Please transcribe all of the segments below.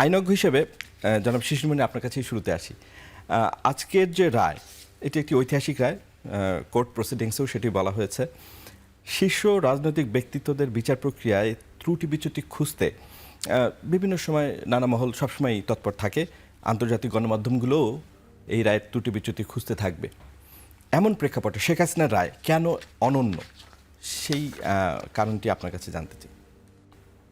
আইনজ্ঞ হিসেবে জনাব শিশুমণি আপনার কাছেই শুরুতে আসি। আজকের যে রায়, এটি একটি ঐতিহাসিক রায় কোর্ট প্রসিডিংসেও সেটি বলা হয়েছে। শীর্ষ রাজনৈতিক ব্যক্তিত্বদের বিচার প্রক্রিয়ায় ত্রুটি বিচ্যুতি খুঁজতে বিভিন্ন সময় নানা মহল সবসময়ই তৎপর থাকে। আন্তর্জাতিক গণমাধ্যমগুলোও এই রায়ের ত্রুটি বিচ্যুতি খুঁজতে থাকবে। এমন প্রেক্ষাপটে শেখ হাসিনার রায় কেন অনন্য? সেই কারণটি আপনার কাছে জানতে চাই।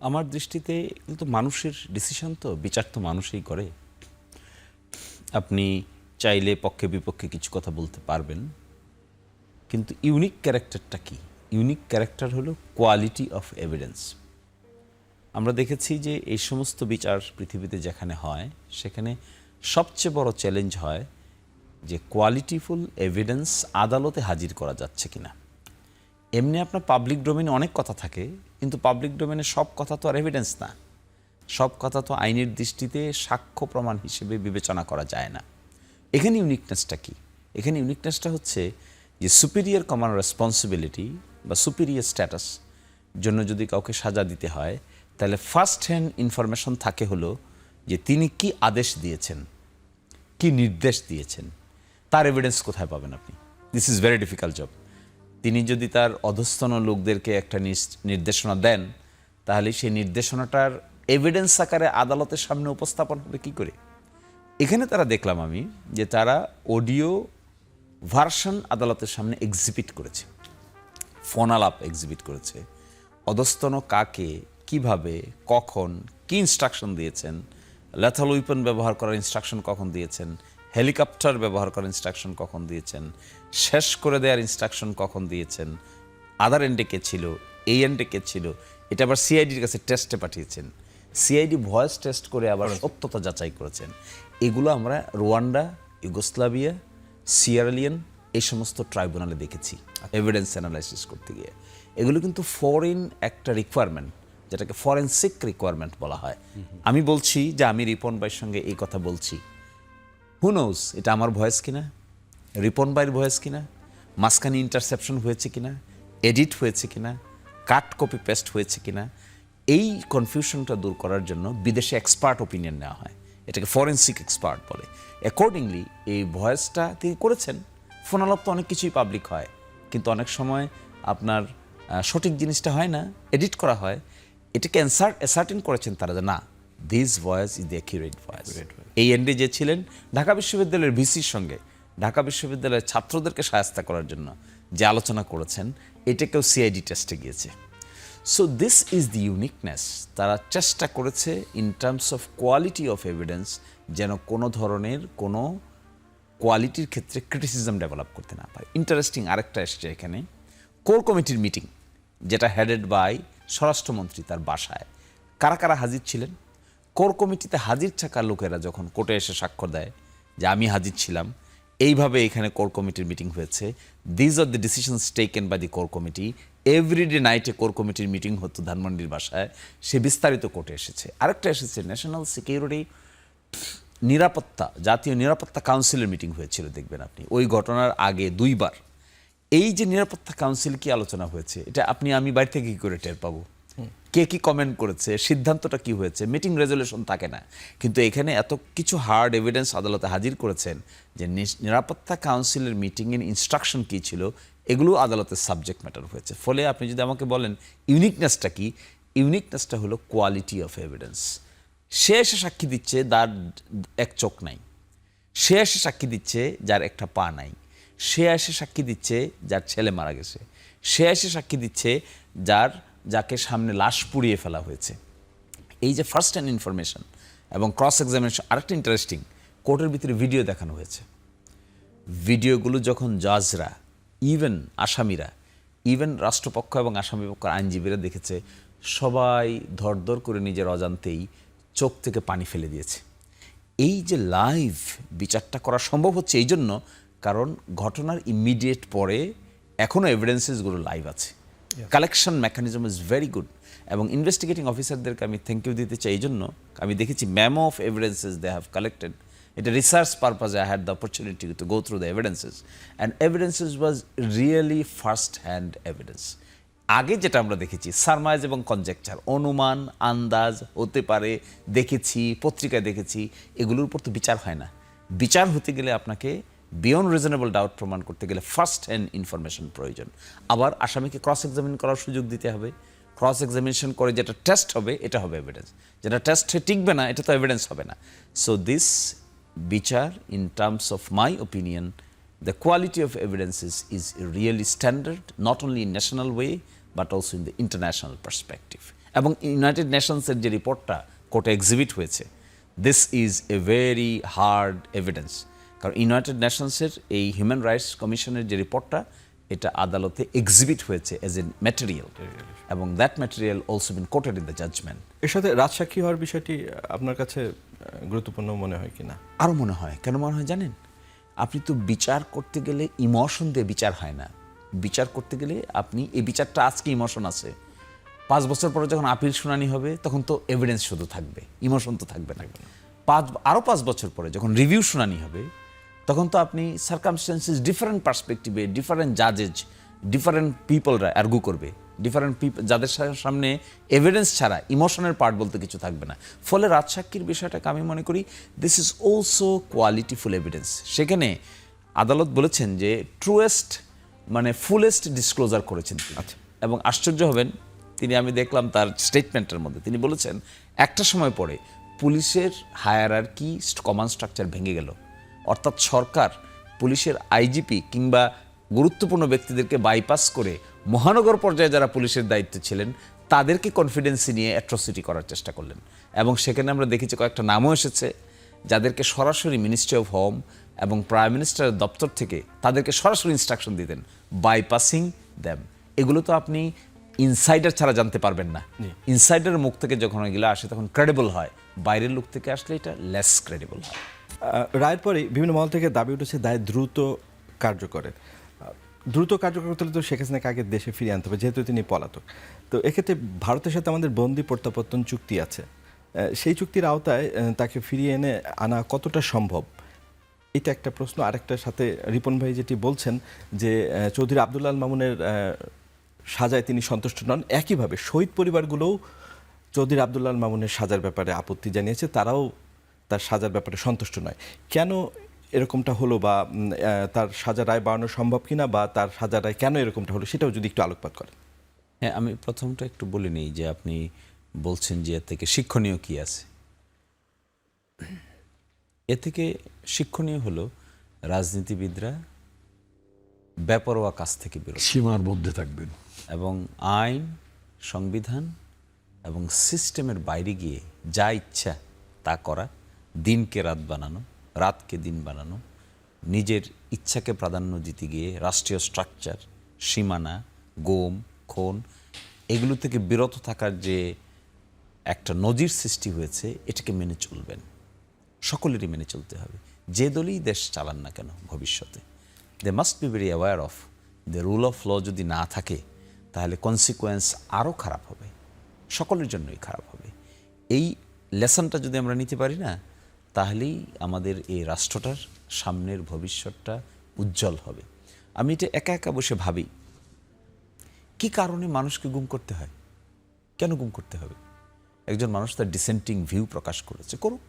আমার দৃষ্টিতে কিন্তু মানুষের ডিসিশন তো, বিচার তো মানুষই করে। আপনি চাইলে পক্ষে বিপক্ষে কিছু কথা বলতে পারবেন। কিন্তু ইউনিক ক্যারেক্টারটা কি? ইউনিক ক্যারেক্টার হলো কোয়ালিটি অফ এভিডেন্স আমরা দেখেছি যে এই সমস্ত বিচার পৃথিবীতে যেখানে হয়, সেখানে সবচেয়ে বড় চ্যালেঞ্জ হয় যে কোয়ালিটিফুল এভিডেন্স আদালতে হাজির করা যাচ্ছে কিনা। এমনি আপনার পাবলিক ডোমেনে অনেক কথা থাকে, কিন্তু পাবলিক ডোমেনে সব কথা তো আর এভিডেন্স না। সব কথা তো আইনের দৃষ্টিতে সাক্ষ্য প্রমাণ হিসেবে বিবেচনা করা যায় না। এখানে ইউনিকনেসটা কি? এখানে ইউনিকনেসটা হচ্ছে যে সুপিরিয়র কমান রেসপন্সিবিলিটি বা সুপিরিয়র স্ট্যাটাস জন্য যদি কাউকে সাজা দিতে হয়, তাহলে ফার্স্ট হ্যান্ড ইনফরমেশন থাকে হলো যে তিনি কি আদেশ দিয়েছেন, কি নির্দেশ দিয়েছেন, তার এভিডেন্স কোথায় পাবেন আপনি? This is very difficult job তিনি যদি তার অধস্তন লোকদেরকে একটা নির্দেশনা দেন, তাহলে সেই নির্দেশনাটার এভিডেন্স আকারে আদালতের সামনে উপস্থাপন হবে কী করে? এখানে তারা দেখলাম আমি যে তারা অডিও ভার্সন আদালতের সামনে এক্সিবিট করেছে। ফোনালাপ এক্সিবিট করেছে। অধস্তন কাকে, কীভাবে, কখন, কি ইনস্ট্রাকশন দিয়েছেন? লেথাল উইপন ব্যবহার করার ইনস্ট্রাকশন কখন দিয়েছেন? হেলিকপ্টার ব্যবহার করার ইনস্ট্রাকশন কখন দিয়েছেন? শেষ করে দেওয়ার ইনস্ট্রাকশন কখন দিয়েছেন? আদার এন্ডে কে ছিল? এই এন্ডে কে ছিল? এটা আবার সিআইডির কাছে টেস্টে পাঠিয়েছেন। সিআইডি ভয়েস টেস্ট করে আবার সত্যতা যাচাই করেছেন। এগুলো আমরা রোয়ান্ডা ইউগোস্লাভিয়া সিয়ারালিয়ান এই সমস্ত ট্রাইব্যুনালে দেখেছি। এভিডেন্স অ্যানালাইসিস করতে গিয়ে। এগুলো কিন্তু ফরেন একটা রিকোয়ারমেন্ট যেটাকে ফরেন্সিক রিকোয়ারমেন্ট বলা হয়। আমি বলছি যে আমি রিপন ভাইয়ের সঙ্গে এই কথা বলছি। হু নোজ এটা আমার ভয়েস কিনা? রিপন বাইয়ের ভয়েস কিনা? মাঝখানে ইন্টারসেপশন হয়েছে কিনা? এডিট হয়েছে কিনা? কাট কপি পেস্ট হয়েছে কিনা? এই কনফিউশনটা দূর করার জন্য বিদেশে এক্সপার্ট ওপিনিয়ন নেওয়া হয়। এটাকে ফরেন্সিক এক্সপার্ট বলে। অ্যাকর্ডিংলি এই ভয়েসটা তিনি করেছেন। ফোনালাপ তো অনেক কিছুই পাবলিক হয়। কিন্তু অনেক সময় আপনার সঠিক জিনিসটা হয় না এডিট করা হয়। এটাকে অ্যান্সার অ্যাসার্টেন করেছেন তারা যে না this voice is the accurate voice এই এন্ডে যে ছিলেন, ঢাকা বিশ্ববিদ্যালয়ের ভিসির সঙ্গে, ঢাকা বিশ্ববিদ্যালয়ের ছাত্রদেরকে সাহায্য করার জন্য যে আলোচনা করেছেন, এটাকেও সিআইডি টেস্টে গিয়েছে। So this is the uniqueness তারা চেষ্টা করেছে in terms of quality of evidence যেন কোনো ধরনের কোনো কোয়ালিটির ক্ষেত্রে ক্রিটিসিজম ডেভেলপ করতে না পারে। ইন্টারেস্টিং আরেকটা এসছে এখানে। কোর কমিটির মিটিং যেটা হেডেড বাই স্বরাষ্ট্রমন্ত্রী তার বাসায়। কারা কারা হাজির ছিলেন? কোর কমিটিতে হাজির থাকা লোকেরা যখন কোর্টে এসে স্বাক্ষর দেয় যে আমি হাজির ছিলাম, এইভাবে এখানে কোর কমিটির মিটিং হয়েছে। These are the decisions taken by the core committee. Everyday নাইটে কোর কমিটির মিটিং হতো ধানমন্ডির বাসায়। সে বিস্তারিত কোর্টে এসেছে। আরেকটা এসেছে ন্যাশনাল সিকিউরিটি নিরাপত্তা জাতীয় নিরাপত্তা কাউন্সিলের মিটিং হয়েছিল, দেখবেন আপনি। ওই ঘটনার আগে দুইবার। এই যে নিরাপত্তা কাউন্সিল কি আলোচনা হয়েছে, এটা আপনি, আমি বাড়ি থেকে কী করে টের পাবো? কে কি কমেন্ট করেছে, সিদ্ধান্তটা কি হয়েছে মিটিং রেজলিউশন থাকে না। কিন্তু এখানে এত কিছু হার্ড এভিডেন্স আদালতে হাজির করেছেন যে নিরাপত্তা কাউন্সিলের মিটিংয়ের ইনস্ট্রাকশন কি ছিল, এগুলো আদালতের সাবজেক্ট ম্যাটার হয়েছে। ফলে আপনি যদি আমাকে বলেন ইউনিকনেসটা কি? ইউনিকনেসটা হলো কোয়ালিটি অফ এভিডেন্স সে এসে সাক্ষী দিচ্ছে, তার এক চোখ নাই। সে এসে সাক্ষী দিচ্ছে, যার একটা পা নাই। সে এসে সাক্ষী দিচ্ছে, যার ছেলে মারা গেছে। সে এসে সাক্ষী দিচ্ছে, যার যাকে সামনে লাশ পুড়িয়ে ফেলা হয়েছে। এই যে ফার্স্ট হ্যান্ড ইনফরমেশন এবং ক্রস এক্সামিনেশন আরেকটা ইন্টারেস্টিং কোর্টের ভিতরে ভিডিও দেখানো হয়েছে। ভিডিওগুলো যখন জাজরা ইভেন আসামিরা ইভেন রাষ্ট্রপক্ষ এবং আসামি পক্ষের আইনজীবীরা দেখেছে, সবাই ধরধর করে নিজের অজান্তেই চোখ থেকে পানি ফেলে দিয়েছে। এই যে লাইভ বিচারটা করা সম্ভব হচ্ছে এই জন্য, কারণ ঘটনার ইমিডিয়েট পরে এখনও এভিডেন্সেসগুলো লাইভ আছে। Collection mechanism is very good এবং ইনভেস্টিগেটিং অফিসারদেরকে আমি থ্যাংক ইউ দিতে চাই, এই জন্য আমি দেখেছি memo of evidences they have collected এটা research পারপাজে I had the opportunity to go through the evidences and evidences was really first hand evidence আগে যেটা আমরা দেখেছি সারমাইজ এবং কনজেকচার অনুমান, আন্দাজ হতে পারে, দেখেছি, পত্রিকায় দেখেছি, এগুলোর উপর তো বিচার হয় না। বিচার হতে গেলে আপনাকে বিয়ন্ড রিজনেবল ডাউট প্রমাণ করতে গেলে ফার্স্ট হ্যান্ড ইনফরমেশন প্রয়োজন। আবার আসামিকে ক্রস এক্সামিন করার সুযোগ দিতে হবে। ক্রস এক্সামিনেশন করে যেটা টেস্ট হবে এটা হবে এভিডেন্স যেটা টেস্টে টিকবে না এটা তো এভিডেন্স হবে না। সো দিস বিচার in terms of my opinion the quality of evidences is really standard, not only in national way, but also in the international perspective. এবং ইউনাইটেড নেশনসের যে রিপোর্টটা কোর্টে এক্সিবিট হয়েছে। This is a very hard evidence কারণ united নেশনসের এই human rights কমিশনের যে রিপোর্টটা এটা আদালতে এক্সিবিট হয়েছে এজ এ ম্যাটেরিয়াল এবং that material also been quoted in the judgment এর সাথে রাজসাক্ষী হওয়ার বিষয়টি আপনার কাছে গুরুত্বপূর্ণ মনে হয় কিনা? আরও মনে হয়। কেন মনে হয় জানেন? আপনি তো বিচার করতে গেলে ইমোশন দিয়ে বিচার হয় না। বিচার করতে গেলে আপনি এই বিচারটা আজকে ইমোশন আছে। পাঁচ বছর পরে যখন আপিল শুনানি হবে তখন তো এভিডেন্স শুধু থাকবে। ইমোশন তো থাকবে না। পাঁচ আরও পাঁচ বছর পরে যখন রিভিউ শুনানি হবে তখন তো আপনি সার্কামস্টেন্সেস ডিফারেন্ট পার্সপেক্টিভে ডিফারেন্ট জাজেজ ডিফারেন্ট পিপলরা অ্যার্গু করবে। ডিফারেন্ট পিপল যাদের সামনে এভিডেন্স ছাড়া ইমোশনের পার্ট বলতে কিছু থাকবে না। ফলে রাজসাক্ষীর বিষয়টাকে আমি মনে করি this is also qualityful evidence সেখানে আদালত বলেছেন যে ট্রুয়েস্ট মানে ফুলেস্ট ডিসক্লোজার করেছেন। আচ্ছা। এবং আশ্চর্য হবেন তিনি আমি দেখলাম তার স্টেটমেন্টের মধ্যে। তিনি বলেছেন একটা সময় পরে পুলিশের হায়ার আর কি কমান্ড স্ট্রাকচার ভেঙে গেল। অর্থাৎ সরকার পুলিশের আইজিপি কিংবা গুরুত্বপূর্ণ ব্যক্তিদেরকে বাইপাস করে মহানগর পর্যায়ে যারা পুলিশের দায়িত্বে ছিলেন তাদেরকে কনফিডেন্সি নিয়ে অ্যাট্রসিটি করার চেষ্টা করলেন। এবং সেখানে আমরা দেখেছি কয়েকটা নামও এসেছে যাদেরকে সরাসরি মিনিস্ট্রি অফ হোম এবং প্রাইম মিনিস্টারের দপ্তর থেকে তাদেরকে সরাসরি ইনস্ট্রাকশন দিতেন বাইপাসিং দ্যাম এগুলো তো আপনি ইনসাইডার ছাড়া জানতে পারবেন না। ইনসাইডারের মুখ থেকে যখন এগুলো আসে তখন ক্রেডিবল হয়। বাইরের লোক থেকে আসলে এটা লেস ক্রেডিবল হয়। রায়ের পরে বিভিন্ন মহল থেকে দাবি উঠেছে দায় দ্রুত কার্যকরের দ্রুত কার্যকর করতে হলে তো শেখ হাসিনাকে আগে দেশে ফিরিয়ে আনতে হবে, যেহেতু তিনি পলাতক। তো এক্ষেত্রে ভারতের সাথে আমাদের বন্দি প্রত্যাবর্তন চুক্তি আছে। সেই চুক্তির আওতায় তাকে ফিরিয়ে এনে আনা কতটা সম্ভব, এটা একটা প্রশ্ন। আরেকটার সাথে রিপন ভাই যেটি বলছেন যে চৌধুরী আবদুল্লাল মামুনের সাজায় তিনি সন্তুষ্ট নন। একইভাবে শহীদ পরিবারগুলোও চৌধুরী আবদুল্লাল মামুনের সাজার ব্যাপারে আপত্তি জানিয়েছে। তারাও তার সাজার ব্যাপারে সন্তুষ্ট নয়। কেন এরকমটা হলো বা তার সাজা রায় বাড়ানো সম্ভব কিনা বা তার সাজা রায় কেন এরকমটা হলো সেটাও যদি একটু আলোকপাত করেন। হ্যাঁ আমি প্রথমটা একটু বলে নিই যে আপনি বলছেন যে এর থেকে শিক্ষণীয় কি আছে। এ থেকে শিক্ষণীয় হলো রাজনীতিবিদরা বেপরোয়া কাজ থেকে বেরোয়। সীমার মধ্যে থাকবেন। এবং আইন সংবিধান এবং সিস্টেমের বাইরে গিয়ে যা ইচ্ছা তা করা দিনকে রাত বানানো, রাতকে দিন বানানো, নিজের ইচ্ছাকে প্রাধান্য দিতে গিয়ে রাষ্ট্রীয় স্ট্রাকচার সীমানা, গোম খুন এগুলো থেকে বিরত থাকার যে একটা নজির সৃষ্টি হয়েছে, এটাকে মেনে চলবেন। সকলেরই মেনে চলতে হবে। যে দলই দেশ চালান না কেন ভবিষ্যতে? They must be very aware of the rule of law যদি না থাকে, তাহলে কনসিকোয়েন্স আরও খারাপ হবে। সকলের জন্যই খারাপ হবে। এই লেসনটা যদি আমরা নিতে পারি না তাহলেই আমাদের এই রাষ্ট্রটার সামনের ভবিষ্যৎটা উজ্জ্বল হবে। আমি এটা একা একা বসে ভাবি, কি কারণে মানুষকে গুম করতে হয়? কেন গুম করতে হবে? একজন মানুষ তার ডিসেন্টিং ভিউ প্রকাশ করেছে, করুক।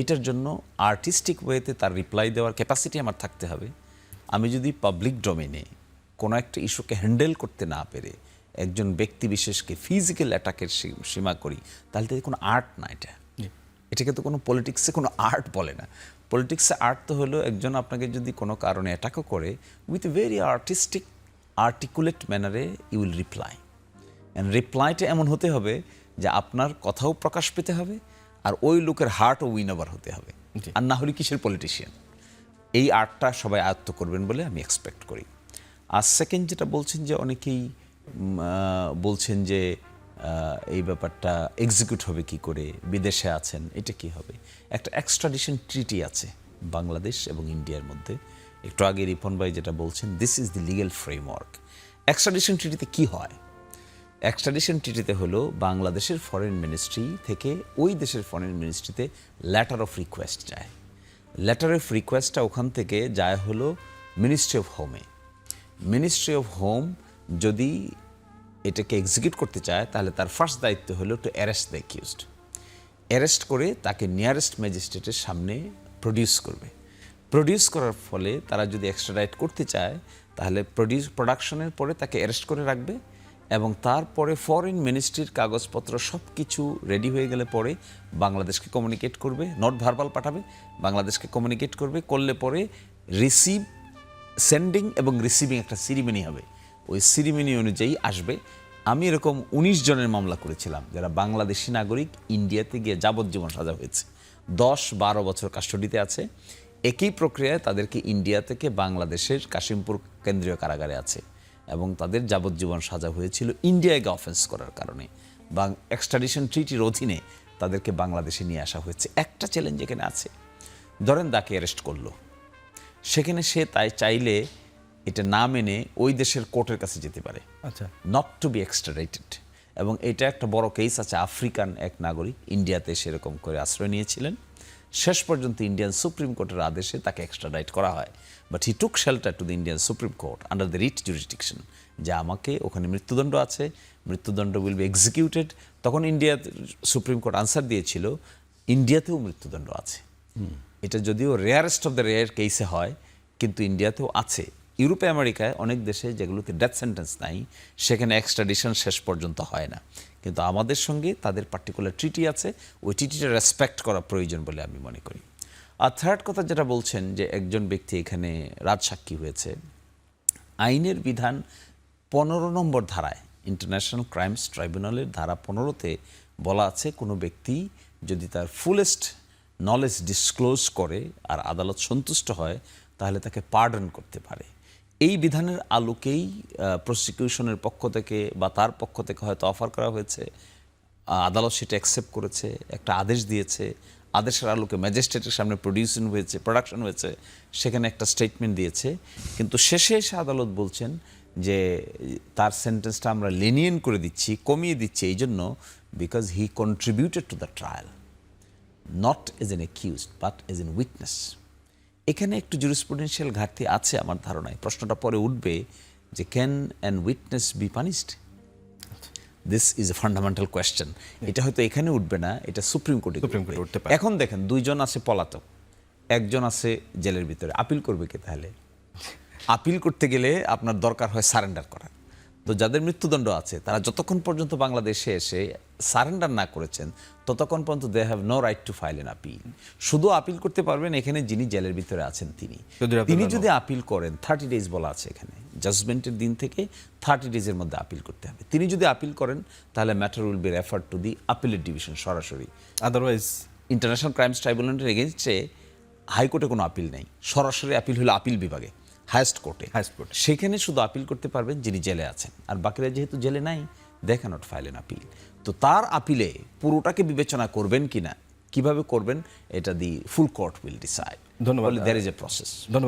এটার জন্য আর্টিস্টিক ওয়েতে তার রিপ্লাই দেওয়ার ক্যাপাসিটি আমার থাকতে হবে। আমি যদি পাবলিক ডোমেনে কোনো একটা ইস্যুকে হ্যান্ডেল করতে না পেরে একজন ব্যক্তি বিশেষকে ফিজিক্যাল অ্যাটাকের সীমা করি, তাহলে তো কোনো আর্ট না এটা। এটাকে তো কোনো পলিটিক্সে কোনো আর্ট বলে না। পলিটিক্সে আর্ট তো হলো একজন আপনাকে যদি কোনো কারণে অ্যাটাকও করে উইথ ভেরি আর্টিস্টিক আর্টিকুলেট ম্যানারে ইউ উইল রিপ্লাই অ্যান্ড রিপ্লাইটা এমন হতে হবে যে আপনার কথাও প্রকাশ পেতে হবে আর ওই লোকের হার্টও উইন ওভার হতে হবে। আর না হলে কিসের পলিটিশিয়ান এই আর্টটা সবাই আয়ত্ত করবেন বলে আমি এক্সপেক্ট করি। আর সেকেন্ড যেটা বলছেন যে অনেকেই বলছেন যে এই ব্যাপারটা এক্সিকিউট হবে কি করে, বিদেশে আছেন, এটা কি হবে? একটা এক্সট্রাডিশন ট্রিটি আছে বাংলাদেশ এবং ইন্ডিয়ার মধ্যে। একটু আগে রিপন ভাই যেটা বলছেন this is the legal framework extradition ট্রিটিতে কি হয়? এক্সট্রাডিশন ট্রিটিতে হলো বাংলাদেশের ফরেন মিনিস্ট্রি থেকে ওই দেশের ফরেন মিনিস্ট্রিতে লেটার অফ রিকোয়েস্ট যায়। লেটার অফ রিকোয়েস্টটা ওখান থেকে যায় হলো মিনিস্ট্রি অফ হোমে মিনিস্ট্রি অফ হোম যদি এটাকে এক্সিকিউট করতে চায়, তাহলে তার ফার্স্ট দায়িত্ব হলো to arrest the accused arrest করে তাকে নিয়ারেস্ট ম্যাজিস্ট্রেটের সামনে প্রডিউস করবে। প্রডিউস করার ফলে তারা যদি এক্সট্রা এক্সট্রাডাইট করতে চায়, তাহলে প্রডিউস প্রোডাকশনের পরে তাকে অ্যারেস্ট করে রাখবে এবং তারপরে ফরেন মিনিস্ট্রির কাগজপত্র সব কিছু রেডি হয়ে গেলে পরে বাংলাদেশকে কমিউনিকেট করবে নট ভার্বাল পাঠাবে, বাংলাদেশকে কমিউনিকেট করবে, করলে পরে রিসিভ সেন্ডিং এবং রিসিভিং একটা সিরিমনি হবে। ওই সিরিমনি অনুযায়ী আসবে। আমি এরকম উনিশ জনের মামলা করেছিলাম, যারা বাংলাদেশি নাগরিক ইন্ডিয়াতে গিয়ে যাবজ্জীবন সাজা হয়েছে। দশ, বারো বছর কাস্টডিতে আছে। একই প্রক্রিয়ায় তাদেরকে ইন্ডিয়া থেকে বাংলাদেশের কাশিমপুর কেন্দ্রীয় কারাগারে আছে এবং তাদের যাবজ্জীবন সাজা হয়েছিল ইন্ডিয়াকে অফেন্স করার কারণে। বা এক্সট্রাডিশন ট্রিটির অধীনে তাদেরকে বাংলাদেশে নিয়ে আসা হয়েছে। একটা চ্যালেঞ্জ এখানে আছে। ধরেন তাকে অ্যারেস্ট করল। সেখানে সে তাই চাইলে এটা না মেনে ওই দেশের কোর্টের কাছে যেতে পারে। আচ্ছা। নট টু বি এক্সট্রাডেটেড এবং এটা একটা বড় কেস আছে আফ্রিকান এক নাগরিক ইন্ডিয়াতে সেরকম করে আশ্রয় নিয়েছিলেন। শেষ পর্যন্ত ইন্ডিয়ান সুপ্রিম কোর্টের আদেশে তাকে এক্সট্রাডাইট করা হয়। But he took shelter to the Indian supreme court under the writ jurisdiction যে আমাকে ওখানে মৃত্যুদণ্ড আছে মৃত্যুদণ্ড উইল বি এক্সিকিউটেড তখন ইন্ডিয়া সুপ্রিম কোর্ট আনসার দিয়েছিল ইন্ডিয়াতেও মৃত্যুদণ্ড আছে। এটা যদিও রেয়ারেস্ট অফ দ্য রেয়ার কেসে হয় কিন্তু ইন্ডিয়াতেও আছে। ইউরোপে, আমেরিকায় অনেক দেশে যেগুলোতে ডেথ সেন্টেন্স নাই, সেখানে এক্সট্রাডিশন শেষ পর্যন্ত হয় না। কিন্তু আমাদের সঙ্গে তাদের পার্টিকুলার ট্রিটি আছে, ওই ট্রিটিটা রেসপেক্ট করা প্রয়োজন বলে আমি মনে করি। আর থার্ড কথা যেটা বলছেন যে একজন ব্যক্তি এখানে রাজসাক্ষী হয়েছে, আইনের বিধান পনেরো নম্বর ধারায় ইন্টারন্যাশনাল ক্রাইমস ট্রাইব্যুনালের ধারা পনেরোতে বলা আছে, কোনো ব্যক্তি যদি তার ফুলেস্ট নলেজ ডিসক্লোজ করে আর আদালত সন্তুষ্ট হয়, তাহলে তাকে পার্ডন করতে পারে। এই বিধানের আলোকেই প্রসিকিউশনের পক্ষ থেকে বা তার পক্ষ থেকে হয়তো অফার করা হয়েছে। আদালত সেটা অ্যাকসেপ্ট করেছে, একটা আদেশ দিয়েছে। আদেশের আলোকে ম্যাজিস্ট্রেটের সামনে প্রডিউশন হয়েছে প্রোডাকশন হয়েছে, সেখানে একটা স্টেটমেন্ট দিয়েছে। কিন্তু শেষে এসে আদালত বলছেন যে, তার সেন্টেন্সটা আমরা লেনিয়েন করে দিচ্ছি, কমিয়ে দিচ্ছি এই জন্য because he contributed to the trial not as an accused but as an witness এখানে একটু জুরিসপ্রুডেন্সিয়াল ঘাটতি আছে আমার ধারণায়। প্রশ্নটা পরে উঠবে যে can and witness be punished this is a fundamental question এটা হয়তো এখানে উঠবে না এটা সুপ্রিম কোর্টে সুপ্রিম কোর্টে উঠতে পারে। এখন দেখেন দুইজন আছে পলাতক একজন আছে জেলের ভিতরে। আপিল করবে কে তাহলে? আপিল করতে গেলে আপনার দরকার হয় সারেন্ডার করা। তো যাদের মৃত্যুদণ্ড আছে তারা যতক্ষণ পর্যন্ত বাংলাদেশে এসে সারেন্ডার না করেছেন ততক্ষণ পর্যন্ত they have no right to file an appeal শুধু আপিল করতে পারবেন এখানে যিনি জেলের ভিতরে আছেন তিনি। যদি তিনি যদি আপিল করেন থার্টি ডেজ বলা আছে এখানে। জাজমেন্টের দিন থেকে থার্টি ডেজের মধ্যে আপিল করতে হবে। তিনি যদি আপিল করেন তাহলে matter will be refer to the আপিলের ডিভিশন সরাসরি। আদারওয়াইজ ইন্টারন্যাশনাল ক্রাইমস ট্রাইব্যুনালের এগেনস্টে হাইকোর্টে কোনো আপিল নেই। সরাসরি আপিল হলো আপিল বিভাগে। হায়েস্ট কোর্টে। হায়েস্ট কোর্টে। সেখানে শুধু আপিল করতে পারবেন যিনি জেলে আছেন। আর বাকিরা যেহেতু জেলে নাই they cannot file an appeal তো তার আপিলে পুরোটাকে বিবেচনা করবেন কি না কীভাবে করবেন এটা the full court will decide ধন্যবাদ। দ্যার ইজ এ প্রসেস ধন্যবাদ।